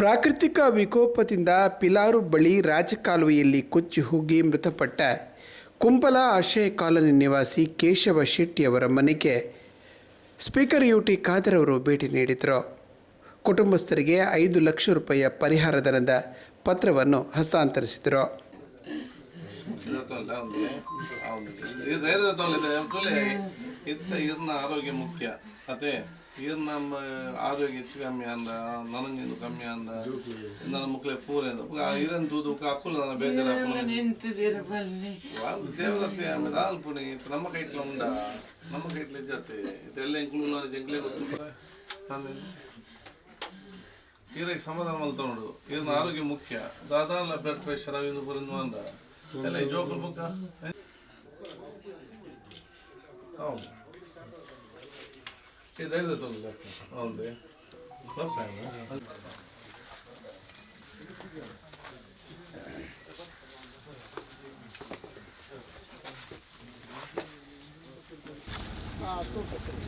ಪ್ರಾಕೃತಿಕ ವಿಕೋಪದಿಂದ ಪಿಲಾರು ಬಳಿ ರಾಜಕಾಲುವೆಯಲ್ಲಿ ಕೊಚ್ಚಿ ಹೋಗಿ ಮೃತಪಟ್ಟ ಕುಂಪಲ ಆಶ್ರಯ ಕಾಲನಿ ನಿವಾಸಿ ಕೇಶವ ಶೆಟ್ಟಿ ಅವರ ಮನೆಗೆ ಸ್ಪೀಕರ್ ಯು ಟಿ ಖಾದರ್ ಅವರು ಭೇಟಿ ನೀಡಿದರು. ಕುಟುಂಬಸ್ಥರಿಗೆ ಐದು ಲಕ್ಷ ರೂಪಾಯಿಯ ಪರಿಹಾರ ಧನದ ಪತ್ರವನ್ನು ಹಸ್ತಾಂತರಿಸಿದರು. ಇರ್ತಲ್ಲ ಅವ್ನಿಗೆ ಇದು ಏನಿದೆ ಇತ್ತ ಇರ್ನ ಆರೋಗ್ಯ ಮುಖ್ಯ. ಅದೇ ಇರ್ನ ನಮ್ಮ ಆರೋಗ್ಯ ಹೆಚ್ಚು ಕಮ್ಮಿ ಅಂದ ನನಗಿಂದು ಕಮ್ಮಿ ಅಂದ ನನ್ನ ಮಕ್ಕಳೇ ಪೂರ ಇರನ್ ದೂದು ಅಕ್ಕುಲ ನನ್ನ ಬೇಜಾರಿ ದೇವರತ್ತೆ ಆಮೇಲೆ ನಮ್ಮ ಕೈಟ್ಲ ಉಂಡ ನಮ್ಮ ಕೈಟ್ಲ ಜೊತೆ. ಇದೆಲ್ಲ ಇಂಕ್ಲೂ ಜಂಗ್ಲೇ ಗೊತ್ತು. ಇರಕ್ಕೆ ಸಮಾಧಾನ ಮಲ್ತ ನೋಡು ಇರ್ನ ಆರೋಗ್ಯ ಮುಖ್ಯ. ದಾದಾಲ ಬ್ಲಡ್ ಪ್ರೆಷರ್ ಅವಿಂದು ಬರಿಂದ ಅಂದ. ಎಲ್ಲ ಜೋಕಲ್ ಬುಕ್ಕ ಹೌದು ಹೌದು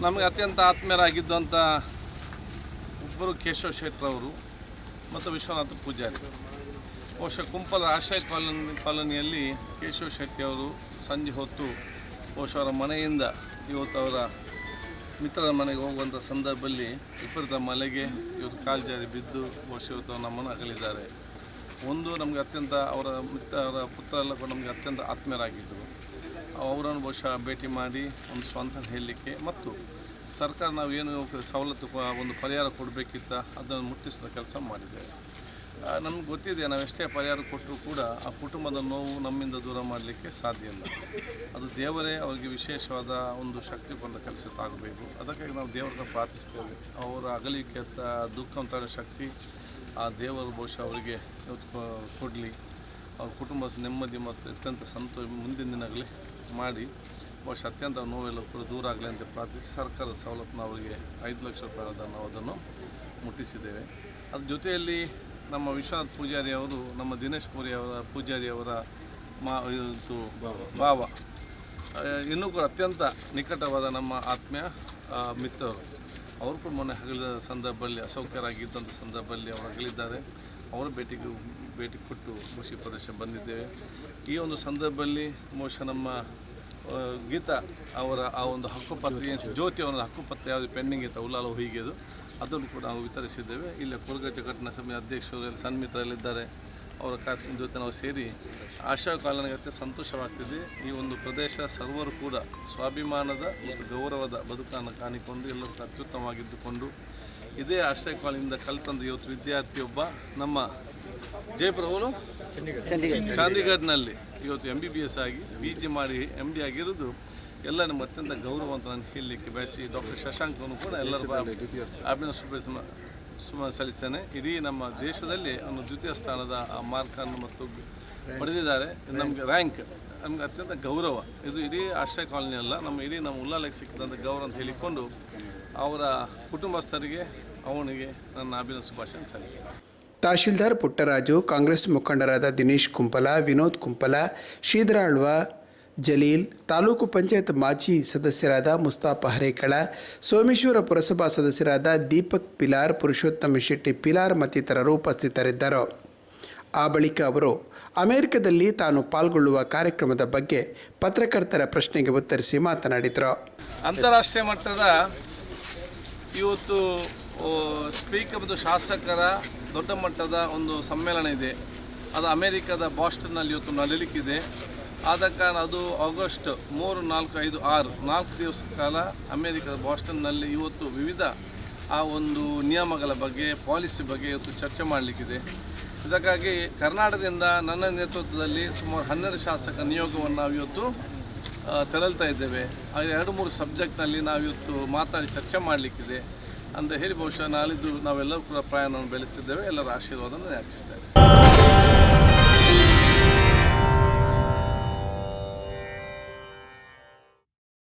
ನಮಗೆ ಅತ್ಯಂತ ಆತ್ಮೀಯರಾಗಿದ್ದಂಥ ಒಬ್ಬರು ಕೇಶವ ಶೆಟ್ಟರ್ ಅವರು ಮತ್ತು ವಿಶ್ವನಾಥ ಪೂಜಾರಿ. ಬಹುಶಃ ಕುಂಪಲ ಆಶ್ರಯ ಕಾಲನಿ ಕಾಲೋನಿಯಲ್ಲಿ ಕೇಶವ ಶೆಟ್ಟಿ ಅವರು ಸಂಜೆ ಹೊತ್ತು ಬಹುಶಃ ಅವರ ಮನೆಯಿಂದ ಇವತ್ತು ಅವರ ಮಿತ್ರರ ಮನೆಗೆ ಹೋಗುವಂಥ ಸಂದರ್ಭದಲ್ಲಿ ವಿಪರೀತ ಮಳೆಗೆ ಇವರು ಕಾಲು ಜಾರಿ ಬಿದ್ದು ಬಹುಶಃ ನಮ್ಮನ್ನು ಅಗಲಿದ್ದಾರೆ ಒಂದು ನಮಗೆ ಅತ್ಯಂತ ಅವರ ಮಿತ್ರ, ಅವರ ಪುತ್ರ ಎಲ್ಲ ಕೂಡ ನಮಗೆ ಅತ್ಯಂತ ಆತ್ಮೀಯರಾಗಿದ್ದರು ಅವರನ್ನು ಬಹುಶಃ ಭೇಟಿ ಮಾಡಿ ಒಂದು ಸ್ವಂತ ಹೇಳಲಿಕ್ಕೆ ಮತ್ತು ಸರ್ಕಾರ ನಾವು ಏನು ಸವಲತ್ತು ಒಂದು ಪರಿಹಾರ ಕೊಡಬೇಕಿತ್ತ ಅದನ್ನು ಮುಟ್ಟಿಸುವ ಕೆಲಸ ಮಾಡಿದ್ದೇವೆ. ನಮ್ಗೆ ಗೊತ್ತಿದೆ, ನಾವು ಎಷ್ಟೇ ಪರಿಹಾರ ಕೊಟ್ಟರೂ ಕೂಡ ಆ ಕುಟುಂಬದ ನೋವು ನಮ್ಮಿಂದ ದೂರ ಮಾಡಲಿಕ್ಕೆ ಸಾಧ್ಯ ಇಲ್ಲ. ಅದು ದೇವರೇ ಅವರಿಗೆ ವಿಶೇಷವಾದ ಒಂದು ಶಕ್ತಿ ಕೊಂಡ ಕೆಲಸ ಆಗಬೇಕು ಅದಕ್ಕಾಗಿ ನಾವು ದೇವರನ್ನ ಪ್ರಾರ್ಥಿಸ್ತೇವೆ. ಅವರ ಅಗಲಿಕೆ ದುಃಖ ಅಂತ ಶಕ್ತಿ ಆ ದೇವರು ಬಹುಶಃ ಅವರಿಗೆ ಕೊಡಲಿ. ಅವ್ರ ಕುಟುಂಬ ನೆಮ್ಮದಿ ಮತ್ತು ಅತ್ಯಂತ ಸಂತೋಷ ಮುಂದಿನ ದಿನಗಳಲ್ಲಿ ಮಾಡಿ, ಬಹುಶಃ ಅತ್ಯಂತ ನೋವೆಲ್ಲ ಕೂಡ ದೂರ ಆಗಲಿ ಅಂತ ಪ್ರಾರ್ಥಿಸಿ ಸರ್ಕಾರದ ಸವಲತ್ತನ್ನು ಅವರಿಗೆ ಐದು ಲಕ್ಷ ರೂಪಾಯಿ ನಾವು ಅದನ್ನು ಮುಟ್ಟಿಸಿದ್ದೇವೆ. ಅದ್ರ ಜೊತೆಯಲ್ಲಿ ನಮ್ಮ ವಿಶ್ವನಾಥ್ ಪೂಜಾರಿ ಅವರು, ನಮ್ಮ ದಿನೇಶ್ ಪುರಿ ಅವರ ಪೂಜಾರಿ ಅವರ ಮಾ, ಇದು ಭಾವ. ಇನ್ನೂ ಕೂಡ ಅತ್ಯಂತ ನಿಕಟವಾದ ನಮ್ಮ ಆತ್ಮೀಯ ಮಿತ್ರರು. ಅವರು ಕೂಡ ಮೊನ್ನೆ ಹಗಲಿದ ಸಂದರ್ಭದಲ್ಲಿ, ಅಸೌಖ್ಯರಾಗಿದ್ದಂಥ ಸಂದರ್ಭದಲ್ಲಿ ಅವರು ಹಗಲಿದ್ದಾರೆ. ಅವರು ಭೇಟಿಗೆ, ಭೇಟಿ ಕೊಟ್ಟು ಖುಷಿ ಪ್ರದೇಶ ಬಂದಿದ್ದೇವೆ. ಈ ಒಂದು ಸಂದರ್ಭದಲ್ಲಿ ಬಹುಶಃ ನಮ್ಮ ಗೀತಾ ಅವರ ಆ ಒಂದು ಹಕ್ಕುಪತ್ರ ಜ್ಯೋತಿ ಅವರ ಹಕ್ಕುಪತ್ರ ಯಾವುದು ಪೆಂಡಿಂಗ್ ಇತ್ತು ಉಲಾಲ ಹೊಯ್ಗೆದು. ಅದನ್ನು ಕೂಡ ನಾವು ವಿತರಿಸಿದ್ದೇವೆ. ಇಲ್ಲಿ ಕೊರಗಜ್ಜ ಘಟನಾ ಸಮಿತಿ ಅಧ್ಯಕ್ಷರು ಸನ್ಮಿತ್ರರಲ್ಲಿದ್ದಾರೆ. ಅವರ ಕಾರ್ಯಕ್ರಮ ಜೊತೆ ನಾವು ಸೇರಿ ಆಶಾ ಕಾಲನಿಗೆ ಅತ್ಯಂತ ಸಂತೋಷವಾಗ್ತಿದೆ. ಈ ಒಂದು ಪ್ರದೇಶ ಸರ್ವರು ಕೂಡ ಸ್ವಾಭಿಮಾನದ ಮತ್ತು ಗೌರವದ ಬದುಕನ್ನು ಕಾಣಿಕೊಂಡು ಎಲ್ಲರೂ ಕೂಡ ಅತ್ಯುತ್ತಮವಾಗಿದ್ದುಕೊಂಡು ಇದೇ ಆಶ್ರಯ ಕಾಲನಿಂದ ಕಲಿತಂದ ಇವತ್ತು ವಿದ್ಯಾರ್ಥಿಯೊಬ್ಬ ನಮ್ಮ ಜಯಪುರ ಅವರು? ಚಂಡೀಗಢ್ನಲ್ಲಿ ಇವತ್ತು ಎಂ ಬಿ ಬಿ ಎಸ್ ಆಗಿ ಪಿ ಜಿ ಮಾಡಿ ಎಂ ಡಿ ಆಗಿರೋದು. ಎಲ್ಲ ನಮ್ಮ ಅತ್ಯಂತ ಗೌರವ ಅಂತ ನಾನು ಹೇಳಲಿಕ್ಕೆ ಬಯಸಿ ಡಾಕ್ಟರ್ ಶಶಾಂಕನು ಕೂಡ ಎಲ್ಲರ ಅಭಿನಂದ ಶುಭ ಸುಮ ಸಲ್ಲಿಸ್ತೇನೆ. ಇಡೀ ನಮ್ಮ ದೇಶದಲ್ಲಿ ಅವನು ದ್ವಿತೀಯ ಸ್ಥಾನದ ಆ ಮಾರ್ಕನ್ನು ಮತ್ತು ಪಡೆದಿದ್ದಾರೆ. ನಮಗೆ ರ್ಯಾಂಕ್ ನಮಗೆ ಅತ್ಯಂತ ಗೌರವ. ಇದು ಇಡೀ ಆಶ್ರಯ ಕಾಲೋನಿ ಅಲ್ಲ ನಮ್ಮ ಇಡೀ ನಮ್ಮ ಉಲ್ಲಾಲಕ್ಕೆ ಸಿಕ್ಕಿದಂಥ ಗೌರವ ಅಂತ ಹೇಳಿಕೊಂಡು ಅವರ ಕುಟುಂಬಸ್ಥರಿಗೆ ಅವನಿಗೆ ನನ್ನ ಅಭಿನಂದ ಶುಭಾಶಯ ಸಲ್ಲಿಸ್ತೇನೆ. ತಹಶೀಲ್ದಾರ್ ಪುಟ್ಟರಾಜು ಕಾಂಗ್ರೆಸ್ ಮುಖಂಡರಾದ ದಿನೇಶ್ ಕುಂಪಲ ವಿನೋದ್ ಕುಂಪಲ ಶ್ರೀಧರ ಆಳ್ವ ಜಲೀಲ್, ತಾಲೂಕು ಪಂಚಾಯತ್ ಮಾಜಿ ಸದಸ್ಯರಾದ ಮುಸ್ತಾಫ ಹರೇಕಳ ಸೋಮೇಶ್ವರ ಪುರಸಭಾ ಸದಸ್ಯರಾದ ದೀಪಕ್ ಪಿಲಾರ್, ಪುರುಷೋತ್ತಮ ಶೆಟ್ಟಿ ಪಿಲಾರ್ ಮತ್ತಿತರರು ಉಪಸ್ಥಿತರಿದ್ದರು. ಆ ಬಳಿಕ ಅವರು, ಅಮೆರಿಕದಲ್ಲಿ ತಾನು ಪಾಲ್ಗೊಳ್ಳುವ ಕಾರ್ಯಕ್ರಮದ ಬಗ್ಗೆ ಪತ್ರಕರ್ತರ ಪ್ರಶ್ನೆಗೆ ಉತ್ತರಿಸಿ ಮಾತನಾಡಿದರು. ಅಂತಾರಾಷ್ಟ್ರೀಯ ಮಟ್ಟದ ಇವತ್ತು ಸ್ಪೀಕರ್ ಮತ್ತು ಶಾಸಕರ ದೊಡ್ಡ ಮಟ್ಟದ ಒಂದು ಸಮ್ಮೇಳನ ಇದೆ. ಅದು ಅಮೆರಿಕದ ಬಾಸ್ಟನ್ನಲ್ಲಿ ಇವತ್ತು ನಡೀಲಿಕ್ಕಿದೆ. ಆದ ಕಾರಣ ಅದು ಆಗಸ್ಟ್ ಮೂರು, ನಾಲ್ಕು, ಐದು, ಆರು, ನಾಲ್ಕು ದಿವಸ ಕಾಲ ಅಮೇರಿಕದ ಬಾಸ್ಟನ್ನಲ್ಲಿ ಇವತ್ತು ವಿವಿಧ ಆ ಒಂದು ನಿಯಮಗಳ ಬಗ್ಗೆ, ಪಾಲಿಸಿ ಬಗ್ಗೆ ಇವತ್ತು ಚರ್ಚೆ ಮಾಡಲಿಕ್ಕಿದೆ. ಇದಕ್ಕಾಗಿ ಕರ್ನಾಟಕದಿಂದ ನನ್ನ ನೇತೃತ್ವದಲ್ಲಿ ಸುಮಾರು ಹನ್ನೆರಡು ಶಾಸಕ ನಿಯೋಗವನ್ನು ನಾವು ಇವತ್ತು ತೆರಳ್ತಾ ಇದ್ದೇವೆ. ಎರಡು, ಮೂರು ಸಬ್ಜೆಕ್ಟ್ನಲ್ಲಿ ನಾವಿವತ್ತು ಮಾತಾಡಿ ಚರ್ಚೆ ಮಾಡಲಿಕ್ಕಿದೆ. ಅಂತ ಹೇಳಿ ಬಹುಶಃ ನಾಳಿದ್ದು ನಾವೆಲ್ಲರೂ ಕೂಡ ಪ್ರಯಾಣವನ್ನು ಬೆಳೆಸಿದ್ದೇವೆ. ಎಲ್ಲರ ಆಶೀರ್ವಾದವನ್ನು ಯಾಚಿಸ್ತೇವೆ